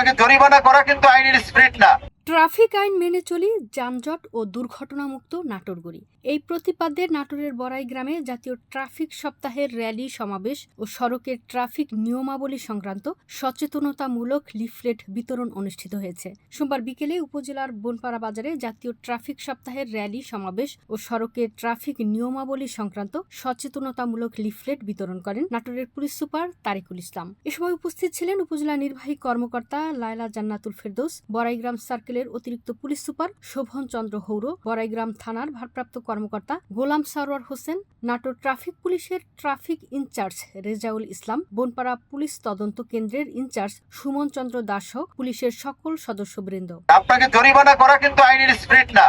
আপনাকে জরিমানা করা কিন্তু আইনের স্পিরিট না। ট্রাফিক আইন মেনে চলি, যানজট ও দুর্ঘটনামুক্ত নাটোরগুড়ি এই প্রতিপাদ্যে নাটোরের বড়াই গ্রামে জাতীয় ট্রাফিক সপ্তাহের র্যালি, সমাবেশ ও সড়কের ট্রাফিক নিয়মাবলী সংক্রান্ত সচেতনতামূলক লিফলেট বিতরণ অনুষ্ঠিত হয়েছে। সোমবার বিকেলে উপজেলার বনপাড়া বাজারে জাতীয় ট্রাফিক সপ্তাহের র্যালি, সমাবেশ ও সড়কের ট্রাফিক নিয়মাবলী সংক্রান্ত সচেতনতামূলক লিফলেট বিতরণ করেন নাটোরের পুলিশ সুপার তারিকুল ইসলাম। এ সময় উপস্থিত ছিলেন উপজেলা নির্বাহী কর্মকর্তা লায়লা জান্নাতুল ফেরদৌস বড়াইগ্রাম সার্কেলের অতিরিক্ত পুলিশ সুপার শোভন চন্দ্র হৌর, বড়াইগ্রাম থানার ভারপ্রাপ্ত কর্মকর্তা গোলাম সারোয়ার হোসেন, নাটোর ট্রাফিক পুলিশের traffic incharge Rezaul Islam, Bonpara police তদন্ত কেন্দ্রের ইনচার্জ সুমন চন্দ্র দাস পুলিশের সকল সদস্যবৃন্দ। আপনাকে জরিমানা করা কিন্তু আইনের স্পিরিট না।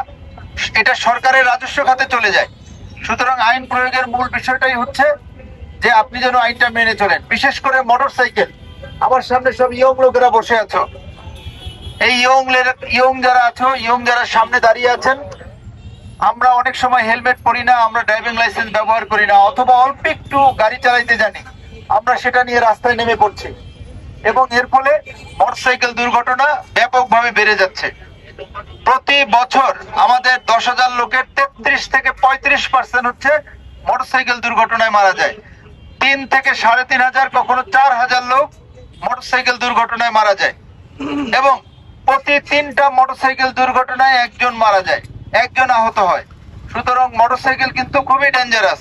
এটা সরকারের রাজস্ব খাতে চলে যায়। সুতরাং আইন প্রয়োগের মূল বিষয়টাই হচ্ছে যে আপনি যেন আইনটা মেনে চলেন। বিশেষ করে মোটর সাইকেল আমার সামনে সব ইয়ং লোকেরা বসে আছো। এই ইয়ং ইয়ং যারা আছো, ইয়ং যারা সামনে দাঁড়িয়ে আছেন, আমরা অনেক সময় হেলমেট পরি না, আমরা ড্রাইভিং লাইসেন্স ব্যবহার করি না, অথবা অল্প একটু গাড়ি চালাইতে জানি। আমরা সেটা নিয়ে রাস্তায় নেমে পড়ছি। এবং এর ফলে মোটরসাইকেল দুর্ঘটনা ব্যাপকভাবে বেড়ে যাচ্ছে। প্রতি বছর আমাদের দশ হাজার লোকের তেত্রিশ থেকে পঁয়ত্রিশ পার্সেন্ট হচ্ছে মোটরসাইকেল দুর্ঘটনায় মারা যায়। তিন থেকে সাড়ে তিন হাজার, কখনো চার হাজার লোক মোটরসাইকেল দুর্ঘটনায় মারা যায়। এবং প্রতি তিনটা মোটরসাইকেল দুর্ঘটনায় একজন মারা যায়, একজন আহত হয়। সুতরাং মোটরসাইকেল কিন্তু খুবই ডেঞ্জারাস